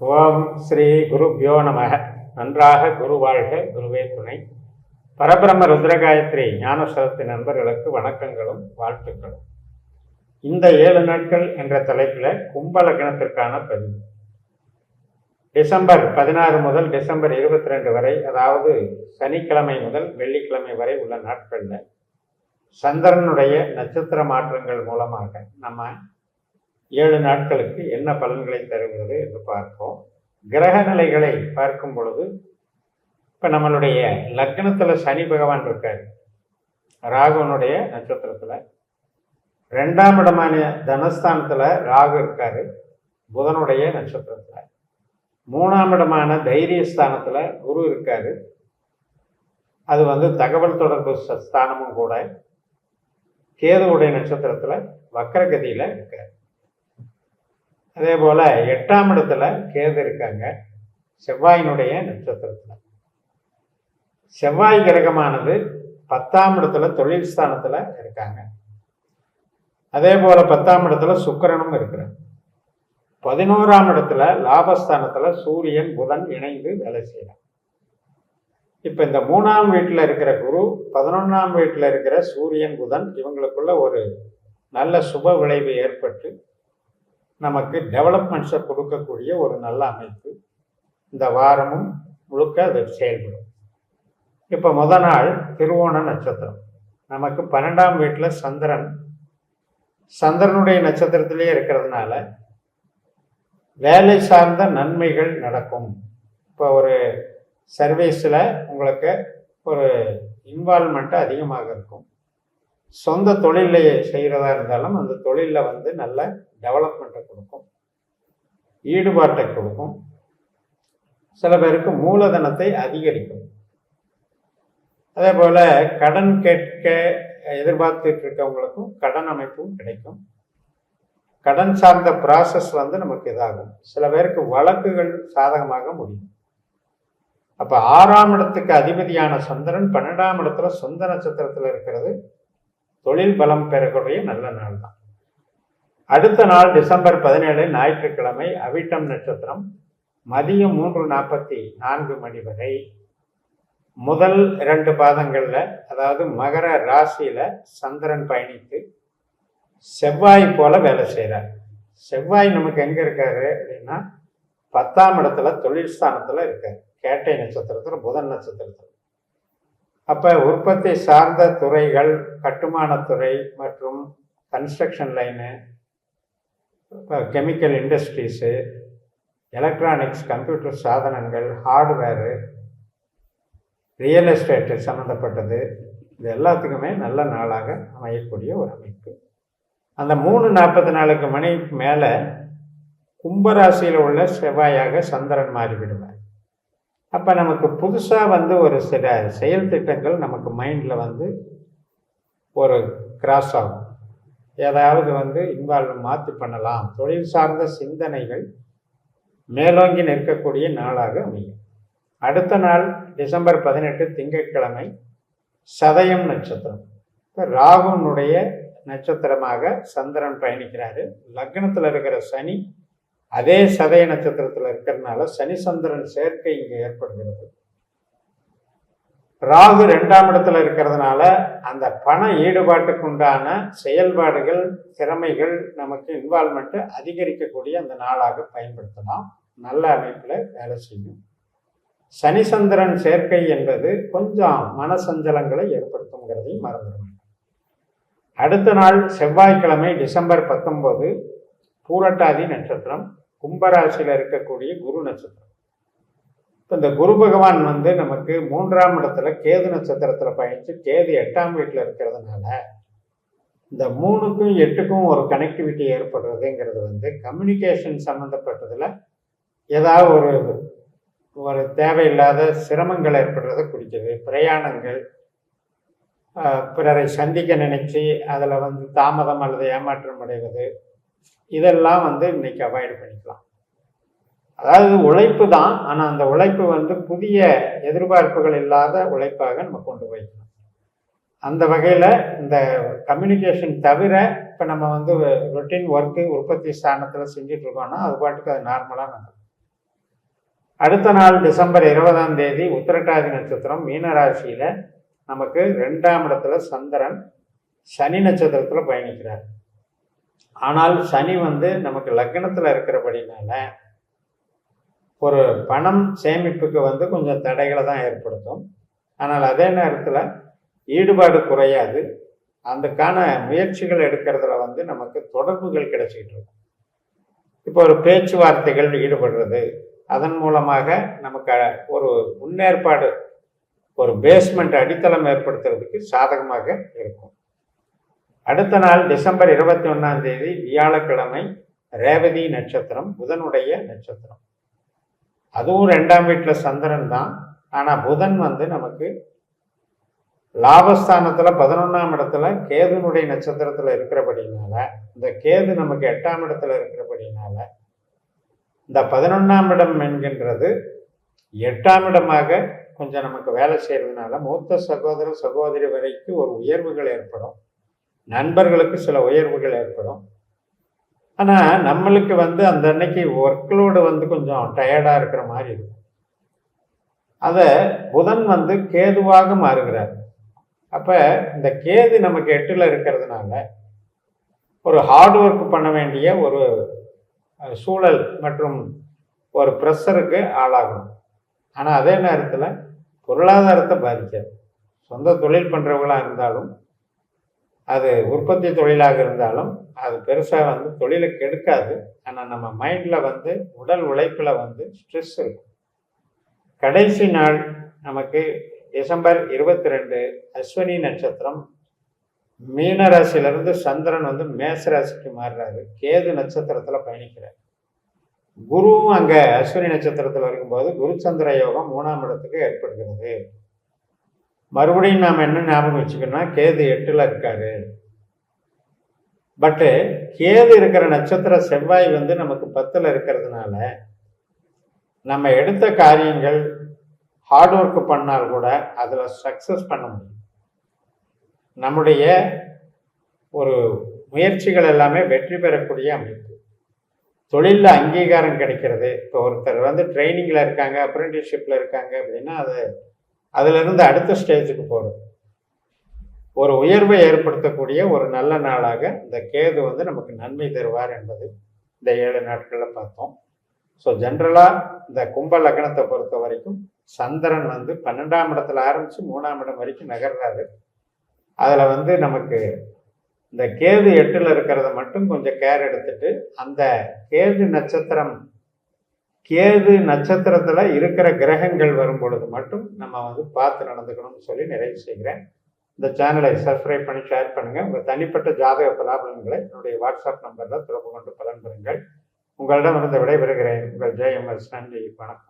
ஓம் ஸ்ரீ குருப்யோ நம. நன்றாக குரு வாழ்க குருவே துணை. பரபிரம்ம ருத்ரகாயத்ரி ஞானசரத்து நண்பர்களுக்கு வணக்கங்களும் வாழ்த்துக்களும். இந்த ஏழு நாட்கள் என்ற தலைப்பில் கும்ப லக்னத்திற்கான பதிவு. டிசம்பர் பதினாறு முதல் டிசம்பர் இருபத்தி ரெண்டு வரை அதாவது சனிக்கிழமை முதல் வெள்ளிக்கிழமை வரை உள்ள நாட்களில் சந்திரனுடைய நட்சத்திர மாற்றங்கள் மூலமாக நம்ம ஏழு நாட்களுக்கு என்ன பலன்களை தருகிறது என்று பார்ப்போம். கிரக நிலைகளை பார்க்கும் பொழுது இப்போ நம்மளுடைய லக்னத்தில் சனி பகவான் இருக்கார். ராகுவனுடைய நட்சத்திரத்தில். ரெண்டாம் இடமான தனஸ்தானத்தில் ராகு இருக்கார் புதனுடைய நட்சத்திரத்தில். மூணாம் இடமான தைரியஸ்தானத்தில் குரு இருக்கார். அது வந்து தகவல் தொடர்பு ஸ்தானமும் கூட. கேதுவுடைய நட்சத்திரத்தில் வக்கரகதியில் இருக்கார். அதே போல் எட்டாம் இடத்துல கேது இருக்காங்க. செவ்வாயினுடைய நட்சத்திரத்தில். செவ்வாய் கிரகமானது பத்தாம் இடத்துல தொழில் ஸ்தானத்தில் இருக்காங்க. அதே போல் பத்தாம் இடத்துல சுக்கரனும் இருக்கிறார். பதினோராம் இடத்துல லாபஸ்தானத்தில் சூரியன் புதன் இணைந்து வேலை செய்யலாம் இப்போ இந்த மூணாம் வீட்டில் இருக்கிற குரு பதினொன்றாம் வீட்டில் இருக்கிற சூரியன் புதன் இவங்களுக்குள்ள ஒரு நல்ல சுப விளைவு ஏற்பட்டு நமக்கு டெவலப்மெண்ட்ஸை கொடுக்கக்கூடிய ஒரு நல்ல அமைப்பு. இந்த வாரமும் முழுக்க அது செயல்படும். இப்போ முத நாள் திருவோண நட்சத்திரம். நமக்கு பன்னெண்டாம் வீட்டில் சந்திரன். சந்திரனுடைய நட்சத்திரத்திலே இருக்கிறதுனால வேலை சார்ந்த நன்மைகள் நடக்கும். இப்போ ஒரு சர்வீஸில் உங்களுக்கு ஒரு இன்வால்மெண்ட்டு அதிகமாக இருக்கும். சொந்த தொழிலை செய்கிறதா இருந்தாலும் அந்த தொழிலில் வந்து நல்ல டெவலப்மெண்ட்டை கொடுக்கும். ஈடுபாட்டை கொடுக்கும். சில பேருக்கு மூலதனத்தை அதிகரிக்கும். அதே போல் கடன் கேட்க எதிர்பார்த்துட்டு இருக்கவங்களுக்கும் கடன் அமைப்பும் கிடைக்கும். கடன் சார்ந்த ப்ராசஸ் வந்து நமக்கு இதாகும். சில பேருக்கு வழக்குகள் சாதகமாக முடியும். அப்போ ஆறாம் இடத்துக்கு அதிபதியான சந்திரன் பன்னெண்டாம் இடத்துல சொந்த நட்சத்திரத்தில் இருக்கிறது. தொழில் பலம் பெறக்கூடிய நல்ல நாள் தான். அடுத்த நாள் டிசம்பர் பதினேழு ஞாயிற்றுக்கிழமை அவிட்டம் நட்சத்திரம் மதியம் மூன்று நாற்பத்தி நான்கு மணி வரை. முதல் இரண்டு பாதங்களில் அதாவது மகர ராசியில் சந்திரன் பயணித்து செவ்வாய் போல வேலை செய்கிறார் செவ்வாய் நமக்கு எங்கே இருக்காரு அப்படின்னா பத்தாம் இடத்துல தொழில் ஸ்தானத்தில் இருக்கார். கேட்டை நட்சத்திரத்தில் புதன் நட்சத்திரத்தில். அப்போ உற்பத்தி சார்ந்த துறைகள் கட்டுமானத்துறை மற்றும் construction line chemical industries electronics computer சாதனங்கள் ஹார்ட்வேரு ரியல் எஸ்டேட்டு சம்மந்தப்பட்டது இது எல்லாத்துக்குமே நல்ல நாளாக அமையக்கூடிய ஒரு அமைப்பு. அந்த மூணு நாற்பத்தி நாலுக்கு மணிக்கு மேலே கும்பராசியில் உள்ள செவ்வாயாக சந்திரன் மாறிவிடுவார். அப்போ நமக்கு புதுசாக வந்து ஒரு சில செயல் திட்டங்கள் நமக்கு மைண்டில் வந்து ஒரு கிராஸ் ஆகும். ஏதாவது வந்து இன்வால்வ் மாற்றி பண்ணலாம். தொழில் சார்ந்த சிந்தனைகள் மேலோங்கி நிற்கக்கூடிய நாளாக அமையும். அடுத்த நாள் டிசம்பர் பதினெட்டு திங்கட்கிழமை சதயம் நட்சத்திரம். இப்போ ராகுனுடைய நட்சத்திரமாக சந்திரன் பயணிக்கிறாரு. லக்னத்தில் இருக்கிற சனி அதே சதய நட்சத்திரத்தில் இருக்கிறதுனால சனி சந்திரன் சேர்க்கை இங்கே ஏற்படுகிறது. ராகு ரெண்டாம் இடத்துல இருக்கிறதுனால அந்த பண ஈடுபாட்டுக்கு உண்டான செயல்பாடுகள் திறமைகள் நமக்கு இன்வால்மெண்ட்டு அதிகரிக்கக்கூடிய அந்த நாளாக பயன்படுத்தலாம். நல்ல அமைப்பில் வேலை செய்யும். சனி சந்திரன் சேர்க்கை என்பது கொஞ்சம் மனசஞ்சலங்களை ஏற்படுத்துங்கிறதையும் மறந்துடும் அடுத்த நாள் செவ்வாய்க்கிழமை டிசம்பர் பத்தொன்பது பூரட்டாதி நட்சத்திரம். கும்பராசியில் இருக்கக்கூடிய குரு நட்சத்திரம். இப்போ இந்த குரு பகவான் வந்து நமக்கு மூன்றாம் இடத்துல கேது நட்சத்திரத்தில் பயணித்து கேது எட்டாம் வீட்டில் இருக்கிறதுனால இந்த மூணுக்கும் எட்டுக்கும் ஒரு கனெக்டிவிட்டி ஏற்படுறதுங்கிறது வந்து கம்யூனிகேஷன் சம்மந்தப்பட்டதில் ஏதாவது ஒரு ஒரு தேவையில்லாத சிரமங்கள் ஏற்படுறதை குறிக்குது. பிரயாணங்கள் பிறரை சந்திக்க நினைச்சு அதில் வந்து தாமதம் அல்லது ஏமாற்றம் அடைவது இதெல்லாம் வந்து இன்னைக்கு அவாய்ட் பண்ணிக்கலாம். அதாவது உழைப்பு தான் ஆனால் அந்த உழைப்பு வந்து புதிய எதிர்பார்ப்புகள் இல்லாத உழைப்பாக நம்ம கொண்டு போய்க்கணும் அந்த வகையில் இந்த கம்யூனிகேஷன் தவிர இப்போ நம்ம வந்து ரொட்டீன் ஒர்க்கு உற்பத்தி ஸ்தானத்தில் செஞ்சுட்டு இருக்கோம்னா அது பாட்டுக்கு அது நார்மலாக நடக்கும் அடுத்த நாள் டிசம்பர் இருபதாம் தேதி உத்திரட்டாதி நட்சத்திரம் மீனராசியில் நமக்கு ரெண்டாம் இடத்துல சந்திரன் சனி நட்சத்திரத்தில் பயணிக்கிறார். ஆனால் சனி வந்து நமக்கு லக்னத்தில் இருக்கிறபடினால ஒரு பணம் சேமிப்புக்கு வந்து கொஞ்சம் தடைகளை தான் ஏற்படுத்தும். ஆனால் அதே நேரத்தில் ஈடுபாடு குறையாது. அதுக்கான முயற்சிகள் எடுக்கிறதுல வந்து நமக்கு தொடர்புகள் கிடைச்சிக்கிட்டு இருக்கும். இப்போ ஒரு பேச்சுவார்த்தைகள் ஈடுபடுறது அதன் மூலமாக நமக்கு ஒரு முன்னேற்பாடு ஒரு பேஸ்மெண்ட் அடித்தளம் ஏற்படுத்துறதுக்கு சாதகமாக இருக்கும். அடுத்த நாள் டிசம்பர் இருபத்தி ஒன்றாம் தேதி வியாழக்கிழமை ரேவதி நட்சத்திரம் புதனுடைய நட்சத்திரம். அதுவும் ரெண்டாம் வீட்டில் சந்திரன் தான். ஆனால் புதன் வந்து நமக்கு லாபஸ்தானத்தில் பதினொன்றாம் இடத்துல கேதுனுடைய நட்சத்திரத்தில் இருக்கிறபடினால இந்த கேது நமக்கு எட்டாம் இடத்துல இருக்கிறபடினால இந்த பதினொன்றாம் இடம் என்கின்றது எட்டாம் இடமாக கொஞ்சம் நமக்கு வேலை செய்கிறதுனால மூத்த சகோதர சகோதரி வரைக்கும் ஒரு உயர்வுகள் ஏற்படும். நண்பர்களுக்கு சில உயர்வுகள் ஏற்படும். ஆனால் நம்மளுக்கு வந்து அந்த அன்னைக்கு ஒர்க்லோடு வந்து கொஞ்சம் டயர்டாக இருக்கிற மாதிரி இருக்கும். அதை புதன் வந்து கேதுவாக மாறுகிறார். அப்போ இந்த கேது நமக்கு எட்டில் இருக்கிறதுனால ஒரு ஹார்ட் ஒர்க் பண்ண வேண்டிய ஒரு சூழல் மற்றும் ஒரு ப்ரெஷருக்கு ஆளாகணும். ஆனால் அதே நேரத்தில் பொருளாதாரத்தை பாதிக்காது. சொந்த தொழில் பண்ணுறவங்களாக இருந்தாலும் அது உற்பத்தி தொழிலாக இருந்தாலும் அது பெருசாக வந்து தொழிலை கெடுக்காது. ஆனால் நம்ம மைண்டில் வந்து உடல் உழைப்பில் வந்து ஸ்ட்ரெஸ் இருக்கும். கடைசி நாள் நமக்கு டிசம்பர் இருபத்தி ரெண்டு அஸ்வினி நட்சத்திரம். மீனராசிலிருந்து சந்திரன் வந்து மேசராசிக்கு மாறுறாரு. கேது நட்சத்திரத்தில் பயணிக்கிறார். குருவும் அங்கே அஸ்வினி நட்சத்திரத்தில் இருக்கும்போது குரு சந்திர யோகம் மூணாம் இடத்துக்கு ஏற்படுகிறது. மறுபடியும் நாம் என்ன ஞாபகம் வச்சுக்கணும்னா கேது எட்டில் இருக்காரு. பட்டு கேது இருக்கிற நட்சத்திர செவ்வாய் வந்து நமக்கு பத்தில் இருக்கிறதுனால நம்ம எடுத்த காரியங்கள் ஹார்ட் ஒர்க் பண்ணால் கூட அதில் சக்ஸஸ் பண்ண முடியும். நம்முடைய ஒரு முயற்சிகள் எல்லாமே வெற்றி பெறக்கூடிய அமைப்பு. தொழிலில் அங்கீகாரம் கிடைக்கிறது. இப்போ ஒருத்தர் வந்து ட்ரைனிங்கில் இருக்காங்க அப்ரெண்டிஸ்ஷிப்பில் இருக்காங்க அப்படின்னா அது அதிலிருந்து அடுத்த ஸ்டேஜுக்கு போகிறது ஒரு உயர்வை ஏற்படுத்தக்கூடிய ஒரு நல்ல நாளாக இந்த கேது வந்து நமக்கு நன்மை தருவார் என்பது இந்த ஏழு நாட்களில் பார்த்தோம். ஸோ ஜென்ரலாக இந்த கும்ப லக்னத்தை பொறுத்த வரைக்கும் சந்திரன் வந்து பன்னெண்டாம் இடத்துல ஆரம்பித்து மூணாம் இடம் வரைக்கும் நகர்றாரு. அதில் வந்து நமக்கு இந்த கேது எட்டில் இருக்கிறத மட்டும் கொஞ்சம் கேர் எடுத்துட்டு அந்த கேது நட்சத்திரம் கேது நட்சத்திரத்தில் இருக்கிற கிரகங்கள் வரும் பொழுது மட்டும் நம்ம வந்து பார்த்து நடந்துக்கணும்னு சொல்லி நிறைவு செய்கிறேன். இந்த சேனலை சப்ஸ்கிரைப் பண்ணி ஷேர் பண்ணுங்கள் உங்கள் தனிப்பட்ட ஜாதக பலாபலன்களை என்னுடைய வாட்ஸ்அப் நம்பரில் தொடர்பு கொண்டு பலன் பெறுங்கள். உங்களிடமிருந்து விடைபெறுகிறேன். உங்கள் ஜெயம் நன்றி. வணக்கம்.